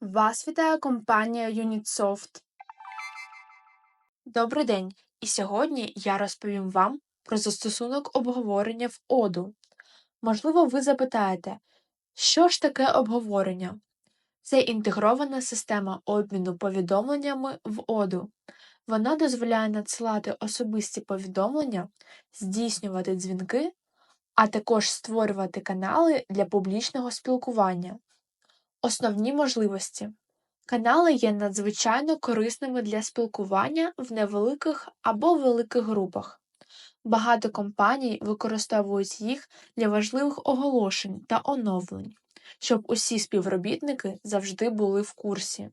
Вас вітає компанія Unitsoft. Добрий день! І сьогодні я розповім вам про застосунок обговорення в Оду. Можливо, ви запитаєте, що ж таке обговорення? Це інтегрована система обміну повідомленнями в Оду. Вона дозволяє надсилати особисті повідомлення, здійснювати дзвінки, а також створювати канали для публічного спілкування. Основні можливості. Канали є надзвичайно корисними для спілкування в невеликих або великих групах. Багато компаній використовують їх для важливих оголошень та оновлень, щоб усі співробітники завжди були в курсі.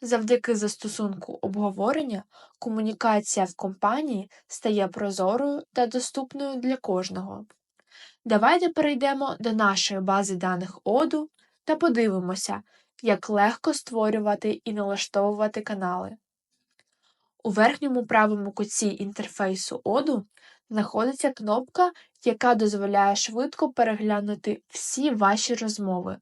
Завдяки застосунку обговорення комунікація в компанії стає прозорою та доступною для кожного. Давайте перейдемо до нашої бази даних Оду та подивимося, як легко створювати і налаштовувати канали. У верхньому правому куті інтерфейсу Оду знаходиться кнопка, яка дозволяє швидко переглянути всі ваші розмови.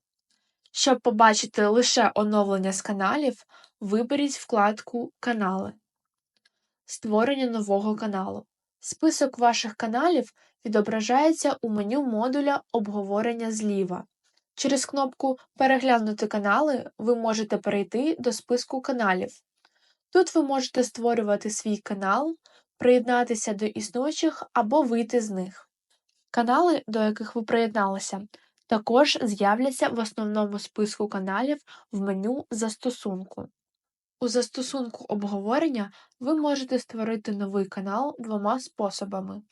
Щоб побачити лише оновлення з каналів, виберіть вкладку Канали. Створення нового каналу. Список ваших каналів відображається у меню модуля обговорення зліва. Через кнопку Переглянути канали ви можете перейти до списку каналів. Тут ви можете створювати свій канал, приєднатися до існуючих або вийти з них. Канали, до яких ви приєдналися, також з'являться в основному списку каналів в меню Застосунку. У застосунку обговорення ви можете створити новий канал двома способами.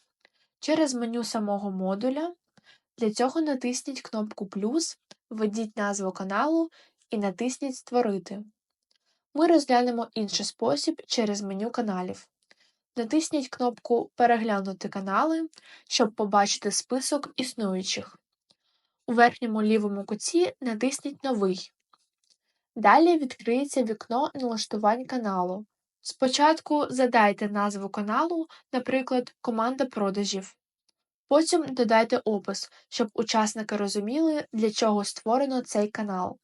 Через меню самого модуля. Для цього натисніть кнопку плюс, введіть назву каналу і натисніть Створити. Ми розглянемо інший спосіб через меню каналів. Натисніть кнопку Переглянути канали, щоб побачити список існуючих. У верхньому лівому куті натисніть Новий. Далі відкриється вікно налаштувань каналу. Спочатку задайте назву каналу, наприклад, Команда продажів. Потім додайте опис, щоб учасники розуміли, для чого створено цей канал.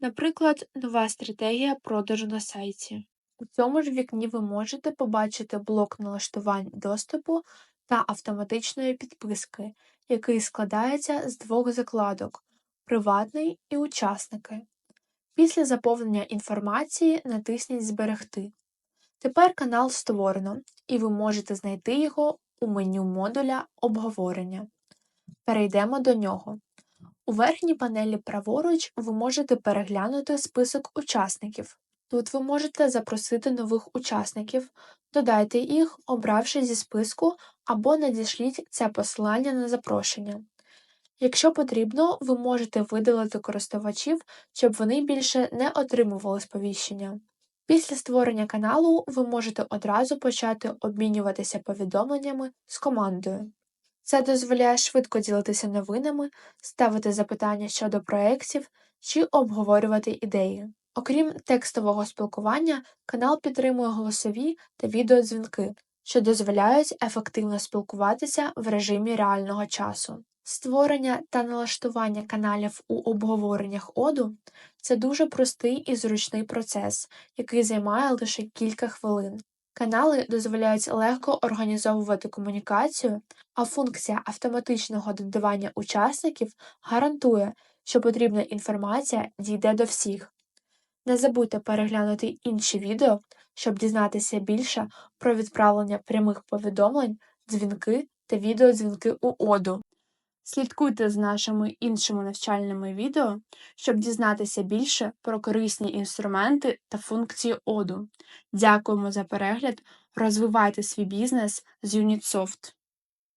Наприклад, нова стратегія продажу на сайті. У цьому ж вікні ви можете побачити блок налаштувань доступу та автоматичної підписки, який складається з двох закладок приватний і учасники. Після заповнення інформації натисніть Зберегти. Тепер канал створено, і ви можете знайти його у меню модуля Обговорення. Перейдемо до нього. У верхній панелі праворуч ви можете переглянути список учасників. Тут ви можете запросити нових учасників, додайте їх, обравши зі списку або надішліть це посилання на запрошення. Якщо потрібно, ви можете видалити користувачів, щоб вони більше не отримували сповіщення. Після створення каналу ви можете одразу почати обмінюватися повідомленнями з командою. Це дозволяє швидко ділитися новинами, ставити запитання щодо проєктів чи обговорювати ідеї. Окрім текстового спілкування, канал підтримує голосові та відеодзвінки, що дозволяють ефективно спілкуватися в режимі реального часу. Створення та налаштування каналів у обговореннях оду це дуже простий і зручний процес, який займає лише кілька хвилин. Канали дозволяють легко організовувати комунікацію, а функція автоматичного додавання учасників гарантує, що потрібна інформація дійде до всіх. Не забудьте переглянути інші відео, щоб дізнатися більше про відправлення прямих повідомлень, дзвінки та відеодзвінки у оду. Слідкуйте з нашими іншими навчальними відео, щоб дізнатися більше про корисні інструменти та функції оду. Дякуємо за перегляд! Розвивайте свій бізнес з Unitsoft!